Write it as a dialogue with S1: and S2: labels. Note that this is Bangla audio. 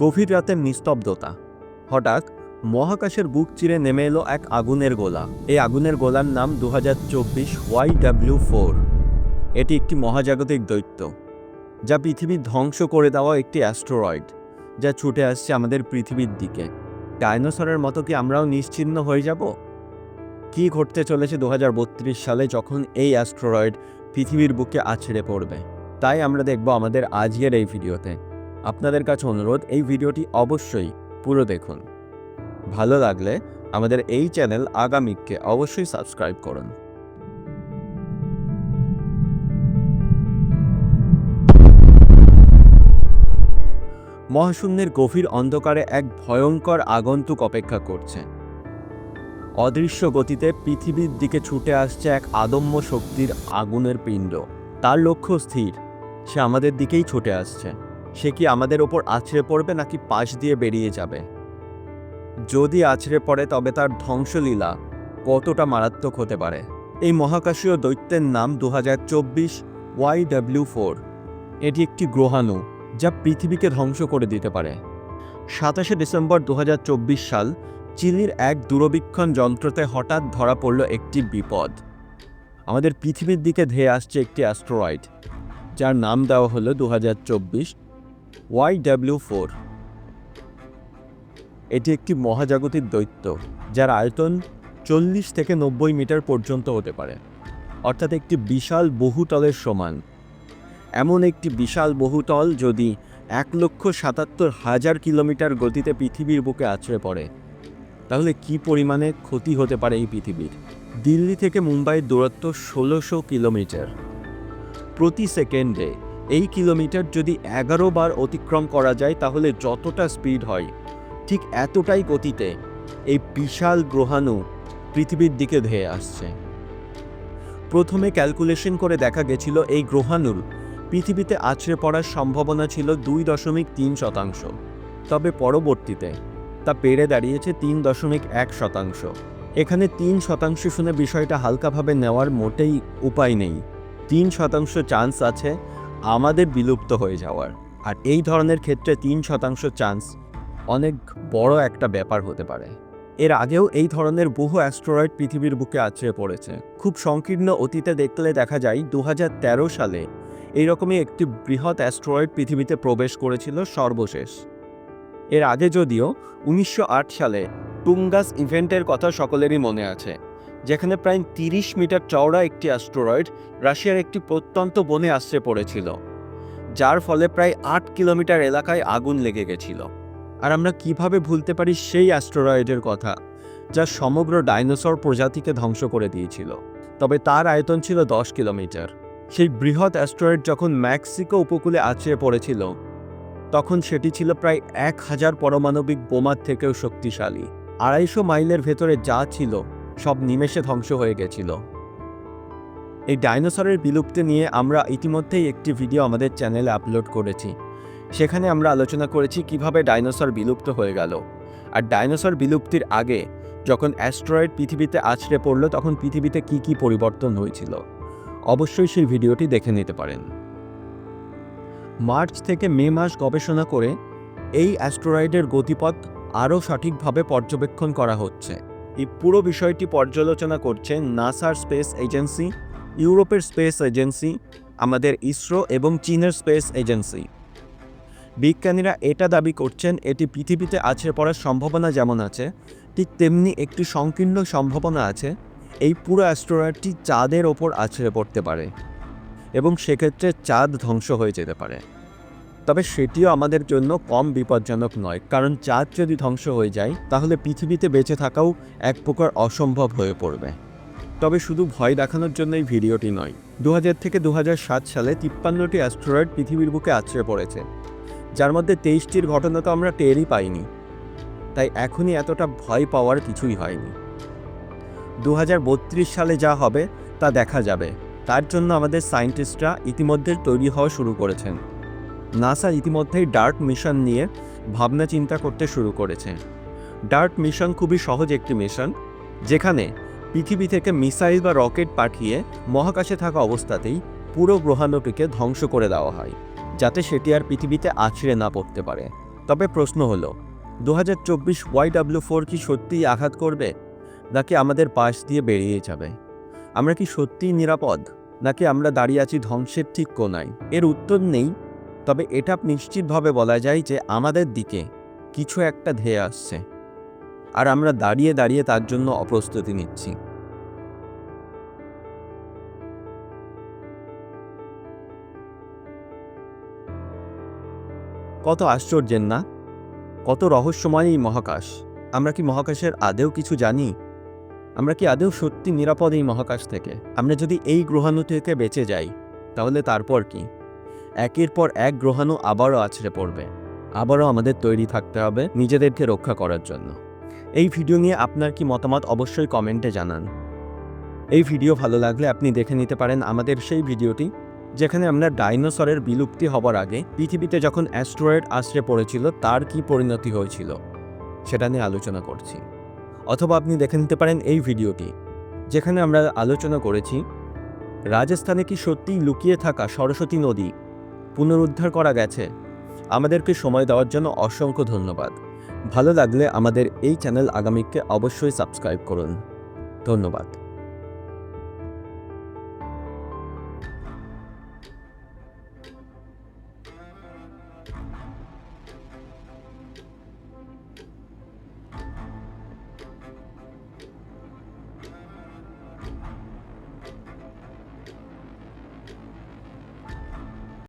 S1: গভীর রাতের নিস্তব্ধতা। হঠাৎ মহাকাশের বুক চিরে নেমে এলো এক আগুনের গোলা। এই আগুনের গোলার নাম দু হাজার চব্বিশ ওয়াই ডাব্লিউ ফোর। এটি একটি মহাজাগতিক দৈত্য, যা পৃথিবী ধ্বংস করে দেওয়া একটি অ্যাস্ট্রয়েড, যা ছুটে আসছে আমাদের পৃথিবীর দিকে। ডাইনোসরের মতো কি আমরাও নিশ্চিহ্ন হয়ে যাব? কি ঘটতে চলেছে দু হাজার বত্রিশ সালে যখন এই অ্যাস্ট্রয়েড পৃথিবীর বুকে আছড়ে পড়বে? তাই আমরা দেখব আমাদের আজকের এই ভিডিওতে। আপনাদের কাছে অনুরোধ, এই ভিডিওটি অবশ্যই পুরো দেখুন। ভালো লাগলে আমাদের এই চ্যানেল আগামীকে অবশ্যই সাবস্ক্রাইব করুন। মহাশূন্যের গভীর অন্ধকারে এক ভয়ঙ্কর আগন্তুক অপেক্ষা করছে। অদৃশ্য গতিতে পৃথিবীর দিকে ছুটে আসছে এক আদম্য শক্তির আগুনের পিণ্ড। তার লক্ষ্য স্থির, সে আমাদের দিকেই ছুটে আসছে। সে কি আমাদের ওপর আছড়ে পড়বে নাকি পাশ দিয়ে বেরিয়ে যাবে? যদি আছড়ে পড়ে, তবে তার ধ্বংসলীলা কতটা মারাত্মক হতে পারে? এই মহাকাশীয় দৈত্যের নাম দু হাজার চব্বিশ ওয়াই ডাব্লিউ ফোর। এটি একটি গ্রহাণু যা পৃথিবীকে ধ্বংস করে দিতে পারে। সাতাশে ডিসেম্বর দু হাজার চব্বিশ সাল চিলির এক দূরবীক্ষণ যন্ত্রতে হঠাৎ ধরা পড়ল একটি বিপদ। আমাদের পৃথিবীর দিকে ধেয়ে আসছে একটি অ্যাস্ট্রয়েড, যার নাম দেওয়া হলো দু হাজার চব্বিশ ওয়াই ডাব্লিউ ফোর। এটি একটি মহাজাগতিক দৈত্য, যার আয়তন চল্লিশ থেকে নব্বই মিটার পর্যন্ত হতে পারে। অর্থাৎ একটি বিশাল বহুতলের সমান। এমন একটি বিশাল বহুতল যদি এক লক্ষ সাতাত্তর হাজার কিলোমিটার গতিতে পৃথিবীর বুকে আছড়ে পড়ে, তাহলে কি পরিমাণে ক্ষতি হতে পারে এই পৃথিবীর? দিল্লি থেকে মুম্বাইয়ের দূরত্ব ষোলোশো কিলোমিটার। প্রতি সেকেন্ডে এই কিলোমিটার যদি এগারো বার অতিক্রম করা যায়, তাহলে যতটা স্পিড হয়, ঠিক এতটাই গতিতে এই বিশাল গ্রহাণু পৃথিবীর দিকে ধেয়ে আসছে। প্রথমে ক্যালকুলেশন করে দেখা গেছিল এই গ্রহাণুর পৃথিবীতে আছড়ে পড়ার সম্ভাবনা ছিল দুই দশমিক তিন শতাংশ। তবে পরবর্তীতে তা পেরে দাঁড়িয়েছে তিন দশমিক এক শতাংশ। এখানে তিন শতাংশ শুনে বিষয়টা হালকাভাবে নেওয়ার মোটেই উপায় নেই। তিন শতাংশ চান্স আছে আমাদের বিলুপ্ত হয়ে যাওয়ার। আর এই ধরনের ক্ষেত্রে তিন শতাংশ চান্স অনেক বড় একটা ব্যাপার হতে পারে। এর আগেও এই ধরনের বহু অ্যাস্ট্রয়েড পৃথিবীর বুকে আছড়ে পড়েছে। খুব সংকীর্ণ অতীতে দেখলে দেখা যায় দু হাজার তেরো সালে এইরকমই একটি বৃহৎ অ্যাস্ট্রয়েড পৃথিবীতে প্রবেশ করেছিল সর্বশেষ। এর আগে যদিও উনিশশো আট সালে টুঙ্গাস ইভেন্টের কথা সকলেরই মনে আছে। যেখানে প্রায় তিরিশ মিটার চওড়া একটি অ্যাস্ট্রয়েড রাশিয়ার একটি প্রত্যন্ত বনে আশ্রে পড়েছিল, যার ফলে প্রায় আট কিলোমিটার এলাকায় আগুন লেগে গেছিল। আর আমরা কীভাবে ভুলতে পারি সেই অ্যাস্ট্রয়েডের কথা, যা সমগ্র ডাইনোসর প্রজাতিকে ধ্বংস করে দিয়েছিল। তবে তার আয়তন ছিল দশ কিলোমিটার। সেই বৃহৎ অ্যাস্ট্রয়েড যখন মেক্সিকো উপকূলে আছড়ে পড়েছিল, তখন সেটি ছিল প্রায় এক হাজার পারমাণবিক বোমার থেকেও শক্তিশালী। আড়াইশো মাইলের ভেতরে যা ছিল সব নিমেষে ধ্বংস হয়ে গেছিল। এই ডাইনোসরের বিলুপ্তি নিয়ে আমরা ইতিমধ্যেই একটি ভিডিও আমাদের চ্যানেলে আপলোড করেছি। সেখানে আমরা আলোচনা করেছি কীভাবে ডাইনোসর বিলুপ্ত হয়ে গেল। আর ডাইনোসর বিলুপ্তির আগে যখন অ্যাস্ট্রয়েড পৃথিবীতে আছড়ে পড়ল, তখন পৃথিবীতে কি কি পরিবর্তন হয়েছিল? অবশ্যই সেই ভিডিওটি দেখে নিতে পারেন। মার্চ থেকে মে মাস গবেষণা করে এই অ্যাস্ট্রয়েডের গতিপথ আরও সঠিকভাবে পর্যবেক্ষণ করা হচ্ছে। এই পুরো বিষয়টি পর্যালোচনা করছে নাসার স্পেস এজেন্সি, ইউরোপের স্পেস এজেন্সি, আমাদের ইসরো এবং চীনের স্পেস এজেন্সি। বিজ্ঞানীরা এটা দাবি করছেন, এটি পৃথিবীতে আছড়ে পড়ার সম্ভাবনা যেমন আছে, ঠিক তেমনি একটি সংকীর্ণ সম্ভাবনা আছে, এই পুরো অ্যাস্ট্রয়েডটি চাঁদের ওপর আছড়ে পড়তে পারে এবং সেক্ষেত্রে চাঁদ ধ্বংস হয়ে যেতে পারে। তবে সেটিও আমাদের জন্য কম বিপজ্জনক নয়, কারণ চাঁদ যদি ধ্বংস হয়ে যায়, তাহলে পৃথিবীতে বেঁচে থাকাও এক প্রকার অসম্ভব হয়ে পড়বে। তবে শুধু ভয় দেখানোর জন্য এই ভিডিওটি নয় দু থেকে দু হাজার সাত সালে তিপ্পান্নটি অ্যাস্ট্রয়েড পৃথিবীর বুকে আছড়ে পড়েছে, যার মধ্যে তেইশটির ঘটনা তো আমরা টেরই পাইনি। তাই এখনই এতটা ভয় পাওয়ার কিছুই হয়নি। দু হাজার বত্রিশ সালে যা হবে তা দেখা যাবে, তার জন্য আমাদের সায়েন্টিস্টরা ইতিমধ্যে তৈরি হওয়া শুরু করেছেন। নাসা ইতিমধ্যেই ডার্ট মিশন নিয়ে ভাবনা চিন্তা করতে শুরু করেছে। ডার্ট মিশন খুবই সহজ একটি মিশন, যেখানে পৃথিবী থেকে মিসাইল বা রকেট পাঠিয়ে মহাকাশে থাকা অবস্থাতেই পুরো গ্রহাণুটিকে ধ্বংস করে দেওয়া হয়, যাতে সেটি আর পৃথিবীতে আছড়ে না পড়তে পারে। তবে প্রশ্ন হলো দু হাজার চব্বিশ ওয়াই ডাব্লিউ ফোর কি সত্যিই আঘাত করবে, নাকি আমাদের পাশ দিয়ে বেরিয়ে যাবে? আমরা কি সত্যিই নিরাপদ, নাকি আমরা দাঁড়িয়ে আছি ধ্বংসের ঠিক কোনায় এর উত্তর নেই তবে এটা নিশ্চিতভাবে বলা যায় যে আমাদের দিকে কিছু একটা ধেয়ে আসছে। আর আমরা দাঁড়িয়ে দাঁড়িয়ে তার জন্য অপ্রস্তুতি নিচ্ছি। কত আশ্চর্যের না? কত রহস্যময় এই মহাকাশ। আমরা কি মহাকাশের আদেও কিছু জানি? আমরা কি আদেও সত্যি নিরাপদ এই মহাকাশ থেকে? আমরা যদি এই গ্রহাণু থেকে বেঁচে যাই, তাহলে তারপর কি? একের পর এক গ্রহাণু আবারও আছড়ে পড়বে। আবারও আমাদের তৈরি থাকতে হবে নিজেদেরকে রক্ষা করার জন্য। এই ভিডিও নিয়ে আপনার কি মতামত অবশ্যই কমেন্টে জানান। এই ভিডিও ভালো লাগলে আপনি দেখে নিতে পারেন আমাদের সেই ভিডিওটি, যেখানে আমরা ডাইনোসরের বিলুপ্তি হবার আগে পৃথিবীতে যখন অ্যাস্ট্রয়েড আশ্রে পড়েছিল, তার কি পরিণতি হয়েছিল, সেটা নিয়ে আলোচনা করছি। অথবা আপনি দেখে নিতে পারেন এই ভিডিওটি, যেখানে আমরা আলোচনা করেছি, রাজস্থানে কি সত্যিই লুকিয়ে থাকা সরস্বতী নদী পুনরুদ্ধার করা গেছে। আমাদেরকে সময় দেওয়ার জন্য অসংখ্য ধন্যবাদ। ভালো লাগলে আমাদের এই চ্যানেল আগামীকে অবশ্যই সাবস্ক্রাইব করুন। ধন্যবাদ।